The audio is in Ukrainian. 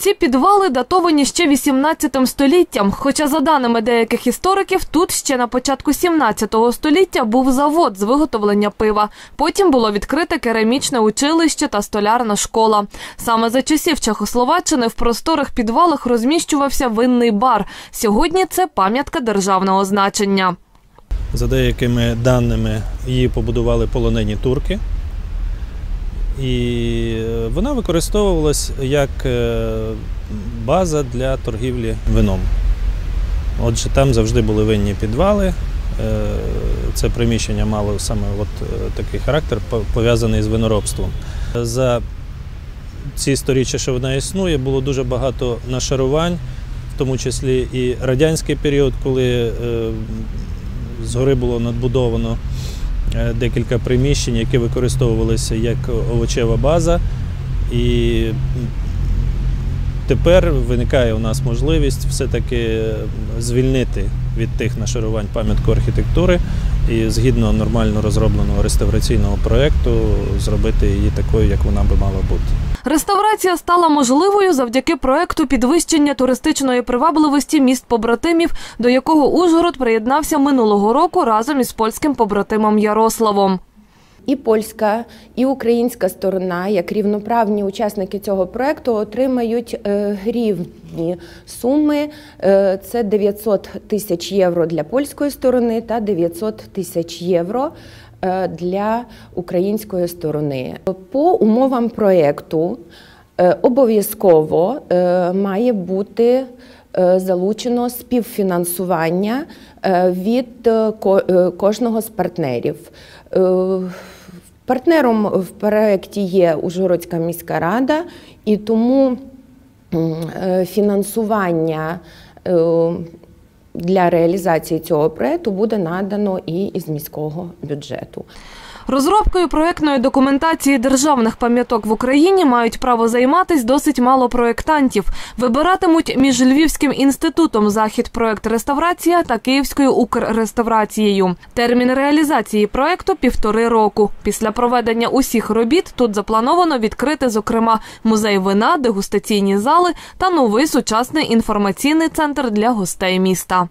Ці підвали датовані ще 18 століттям. Хоча, за даними деяких істориків, тут ще на початку 17 століття був завод з виготовлення пива. Потім було відкрите керамічне училище та столярна школа. Саме за часів Чехословаччини в просторих підвалах розміщувався винний бар. Сьогодні це пам'ятка державного значення. За деякими даними, її побудували полонені турки. І е, вона використовувалась як е, база для торгівлі вином. Отже, там завжди були винні підвали. Е, Це приміщення мало саме от такий характер, пов'язаний з виноробством. За ці сторіччя, що вона існує, було дуже багато нашарувань, в тому числі і радянський період, коли згори було надбудовано декілька приміщень, які використовувалися як овочева база. І тепер виникає у нас можливість все-таки звільнити від тих нашарувань пам'ятку архітектури і згідно нормально розробленого реставраційного проєкту зробити її такою, як вона би мала бути. Реставрація стала можливою завдяки проекту підвищення туристичної привабливості міст побратимів, до якого Ужгород приєднався минулого року разом із польським побратимом Ярославом. І польська, і українська сторона, як рівноправні учасники цього проекту, отримають е, грівні суми. Е, Це 900 тисяч євро для польської сторони та 900 тисяч євро для української сторони. По умовам проекту е, обов'язково е, має бути е, залучено співфінансування е, від е, ко- е, кожного з партнерів. Е, Партнером в проєкті є Ужгородська міська рада, і тому е, фінансування е, для реалізації цього проекту буде надано і із міського бюджету. Розробкою проектної документації державних пам'яток в Україні мають право займатись досить мало проєктантів. Вибиратимуть між Львівським інститутом захід проект реставрація та Київською Укрреставрацією. Термін реалізації проекту півтори року. Після проведення усіх робіт тут заплановано відкрити, зокрема, музей вина, дегустаційні зали та новий сучасний інформаційний центр для гостей міста.